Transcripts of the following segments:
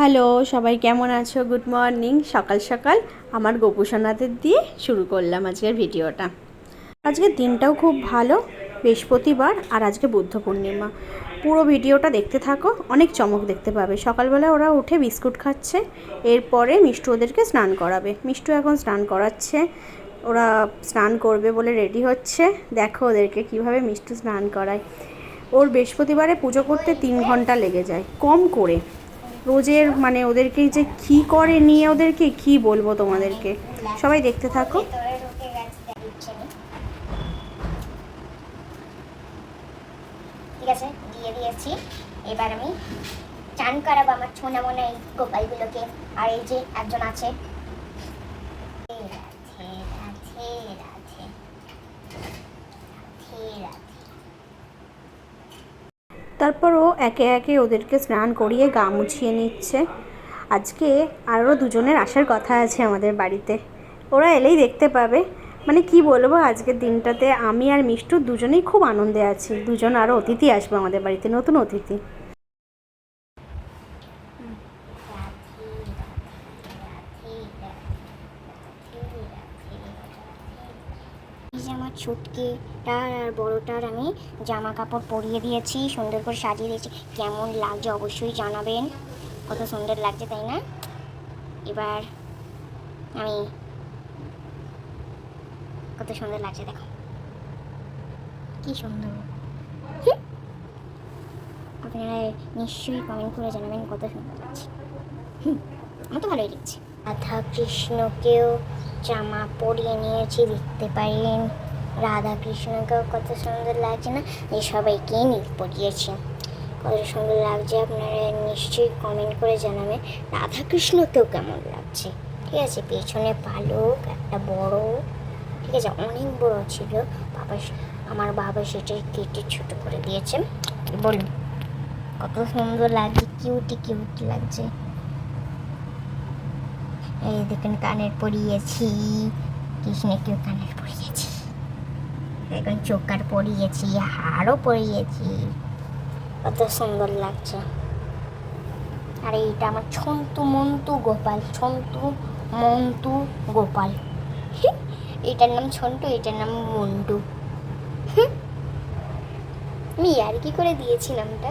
Hello, সবাই কেমন আছো? গুড মর্নিং সকাল সকাল আমার গোপুসোনাদের দিয়ে শুরু করলাম আজকের ভিডিওটা। আজকের দিনটাও খুব ভালো, বৃহস্পতিবার আর আজকে বুদ্ধ পূর্ণিমা। পুরো ভিডিওটা দেখতে থাকো, অনেক চমক দেখতে পাবে। সকালবেলা ওরা উঠে বিস্কুট খাচ্ছে, এরপরে মিষ্টু ওদেরকে স্নান করাবে। মিষ্টু এখন স্নান করাচ্ছে, ওরা স্নান করবে বলে রেডি হচ্ছে। দেখো ওদেরকে কীভাবে মিষ্টু স্নান করায়। ওর বৃহস্পতিবারে পুজো করতে তিন ঘণ্টা লেগে যায়, কম করে। রোজের মানে ওদেরকে যে কি করে নিয়ে ওদেরকে কি বলব তোমাদেরকে? সবাই দেখতে থাকো। ঠিক আছে, দিয়ে দিয়েছি। এবার আমি চান করাবো আমার ছোনা মনে এই গোপালগুলোকে। আর এই যে একজন আছে রাধে রাধে রাধে রাধে রাধে তারপর ও একে একে ওদেরকে স্নান করিয়ে গা মুছিয়ে নিচ্ছে। আজকে আরও দুজনের আসার কথা আছে আমাদের বাড়িতে। ওরা এলেই দেখতে পাবে। মানে কি বলব, আজকের দিনটাতে আমি আর মিষ্টু দুজনেই খুব আনন্দে আছি। দুজন আরও অতিথি আসবে আমাদের বাড়িতে, নতুন অতিথি এই যে আমার ছুটকিটার আর বড়টার আমি জামা কাপড় পরিয়ে দিয়েছি, সুন্দর করে সাজিয়ে দিয়েছি। কেমন লাগছে অবশ্যই জানাবেন। কত সুন্দর লাগছে, তাই না? এবার আমি কত সুন্দর লাগছে, দেখো। কি সুন্দর। আপনারা নিশ্চয়ই কমেন্ট করে জানাবেন কত সুন্দর লাগছে। আমার তো ভালোই লাগছে। রাধা কৃষ্ণকেও জামা পরিয়ে নিয়েছি, দেখতে পারেন। রাধা কৃষ্ণকেও কত সুন্দর লাগছে না? যে সবাইকেই নীল পরিয়েছি কত সুন্দর লাগছে আপনারা নিশ্চয়ই কমেন্ট করে জানাবেন রাধা কৃষ্ণকেও কেমন লাগছে? ঠিক আছে, পেছনে পালক, একটা বড়, ঠিক আছে, অনেক বড় ছিল। বাবা আমার বাবা সেটা কেটে ছোট করে দিয়েছে। বলুন, কত সুন্দর লাগছে কিউটি কিউটি লাগছে। এই দেখুন, কানের পরিয়েছি কৃষ্ণকেও কানের পরিয়েছি দেখুন চোকার পরিয়েছি, হাড়ও পরিয়েছি। কত সুন্দর লাগছে। আর এইটা আমার ছন্তু মন্তু গোপাল, ছন্তু মন্তু গোপাল। এটার নাম ছন্টু এটার নাম মন্টু। আমি আর কি করে দিয়েছি নামটা?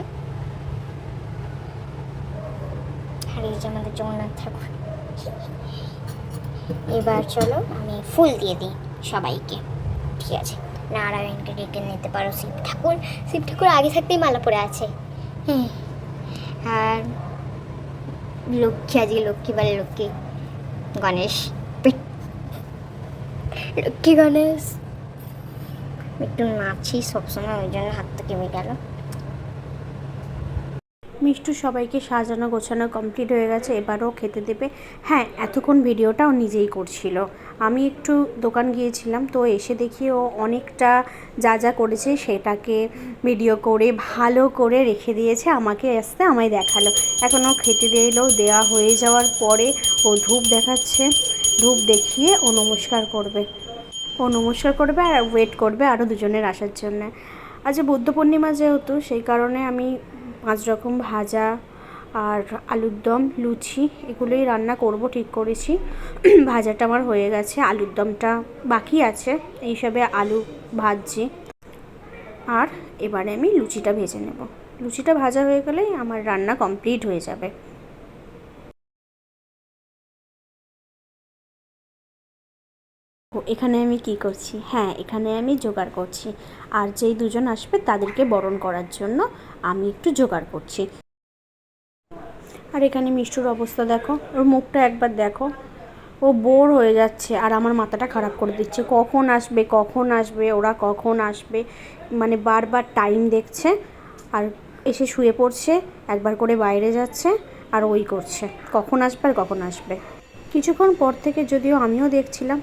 আর এই যে আমাদের জগন্নাথ ঠাকুর। এবার চলো আমি ফুল দিয়ে দিই সবাইকে। ঠিক আছে। নারায়ণকে ডেকে নিতে পারো শিব ঠাকুর। শিব ঠাকুর আগে থাকতেই মালা পরে আছে। হ্যাঁ আর লক্ষ্মী আজকে লক্ষ্মী বলে লক্ষ্মী। গণেশ। লক্ষ্মী গণেশ। একটু নাচি সবসময় ওই জন্য হাতটা কেমে গেল। মিষ্টু সবাইকে সাজানো গোছানো কমপ্লিট হয়ে গেছে, এবারও খেতে দেবে। হ্যাঁ এতক্ষণ ভিডিওটা ও নিজেই করছিল। আমি একটু দোকান গিয়েছিলাম, তো এসে দেখি ও অনেকটা যা যা করেছে সেটাকে ভিডিও করে, ভালো করে রেখে দিয়েছে, আমাকে আসতে আমায় দেখাল। এখন ও খেতে দিলো দেওয়া হয়ে যাওয়ার পরে ও ধূপ দেখাচ্ছে। ধূপ দেখিয়ে ও নমস্কার করবে। ও নমস্কার করবে আর ওয়েট করবে আরও দুজনের আসার জন্য। আজ বুদ্ধ পূর্ণিমা যেহেতু, সেই কারণে আমি পাঁচ রকম ভাজা আর আলুর দম, লুচি, এগুলোই রান্না করব, ঠিক করেছি। ভাজাটা আমার হয়ে গেছে, আলুর দমটা বাকি আছে, এইসবে আলু ভাজছি। আর এবারে আমি লুচিটা ভেজে নেব। লুচিটা ভাজা হয়ে গেলেই আমার রান্না কমপ্লিট হয়ে যাবে। এখানে আমি কি করছি? হ্যাঁ এখানে আমি জোগাড় করছি। আর যেই দুজন আসবে তাদেরকে বরণ করার জন্য আমি একটু জোগাড় করছি। আর এখানে মিষ্টুর অবস্থা দেখো। ওর মুখটা একবার দেখো। ও বোর হয়ে যাচ্ছে। আর আমার মাথাটা খারাপ করে দিচ্ছে। কখন আসবে কখন আসবে, ওরা কখন আসবে? মানে বারবার টাইম দেখছে। আর এসে শুয়ে পড়ছে, একবার করে বাইরে যাচ্ছে, আর ওই করছে। কখন আসবে আর কখন আসবে? কিছুক্ষণ পর থেকে যদিও আমিও দেখছিলাম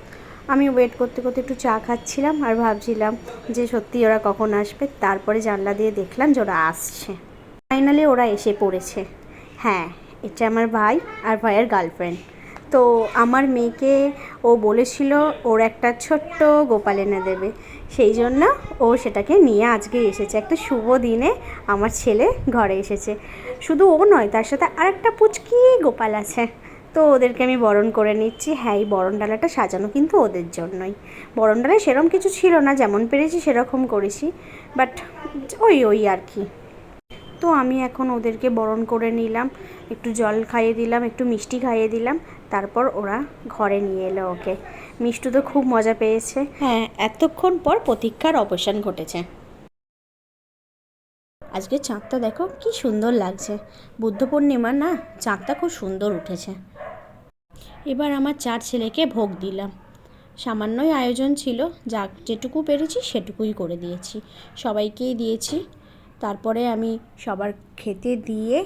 আমি ওয়েট করতে করতে একটু চা খাচ্ছিলাম আর ভাবছিলাম যে সত্যি ওরা কখন আসবে। তারপরে জানলা দিয়ে দেখলাম যে ওরা আসছে। ফাইনালি ওরা এসে পড়েছে। হ্যাঁ এটা আমার ভাই আর ভাইয়ের গার্লফ্রেন্ড তো আমার মেয়েকে ও বলেছিল ওর একটা ছোট্ট গোপাল এনে দেবে। সেই জন্য ও সেটাকে নিয়ে আজকে এসেছে। একটা শুভ দিনে আমার ছেলে ঘরে এসেছে। শুধু ও নয়, তার সাথে আরেকটা পুচকি গোপাল আছে। তো ওদেরকে আমি বরণ করে নিচ্ছি। হ্যাঁ এই বরণ ডালাটা সাজানো কিন্তু ওদের জন্যই। বরণ ডালায় সেরকম কিছু ছিল না, যেমন পেরেছি সেরকম করেছি বাট ওই ওই আর কি। তো আমি এখন ওদেরকে বরণ করে নিলাম, একটু জল খাইয়ে দিলাম, একটু মিষ্টি খাইয়ে দিলাম, তারপর ওরা ঘরে নিয়ে এলো ওকে। মিষ্টু তো খুব মজা পেয়েছে। হ্যাঁ এতক্ষণ পর প্রতীক্ষার অবসান ঘটেছে। আজকে চাঁদটা দেখো, কি সুন্দর লাগছে। বুদ্ধ পূর্ণিমা না, চাঁদটা খুব সুন্দর উঠেছে। এবার আমার চার ছেলেকে ভোগ দিলাম। সামান্যই আয়োজন ছিল যা যেটুকু পেরেছি সেটুকুই করে দিয়েছি। সবাইকেই দিয়েছি। তারপরে আমি সবার খেতে দিয়ে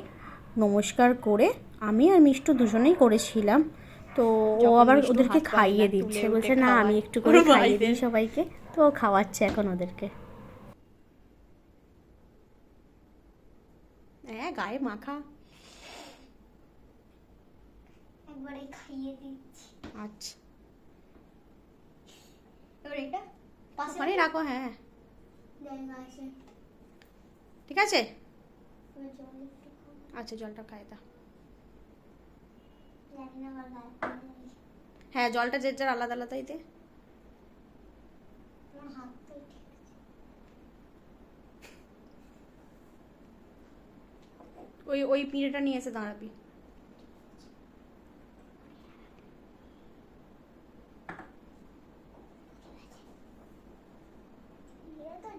নমস্কার করে আমি আর মিষ্টু দুজনেই করেছিলাম। তো ও আবার ওদেরকে খাইয়ে দিচ্ছে। বলছে না আমি একটু করে খাইয়ে দিই সবাইকে। তো ও খাওয়াচ্ছে এখন ওদেরকে। হ্যাঁ গায়ে মাখা। একবারে খাইয়ে দিচ্ছি। আচ্ছা। এবার এটা পাশে ওখানে রাখো হ্যাঁ। ঠিক আছে। আচ্ছা জলটা খায় গেছে। হ্যাঁ জলটা যে যার আলাদা আলাদাই দে ওই ওই পিঁড়েটা নিয়ে এসে দাঁড়াবি এটা তো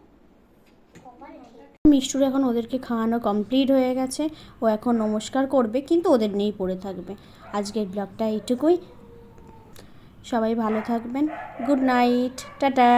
কপালে ঠিক মিষ্টুর এখন ওদেরকে খাওয়ানো কমপ্লিট হয়ে গেছে। ও এখন নমস্কার করবে, কিন্তু ওদের নিয়েই পড়ে থাকবে। আজকের ব্লগটা এইটুকুই। সবাই ভালো থাকবেন। Good night. টাটা।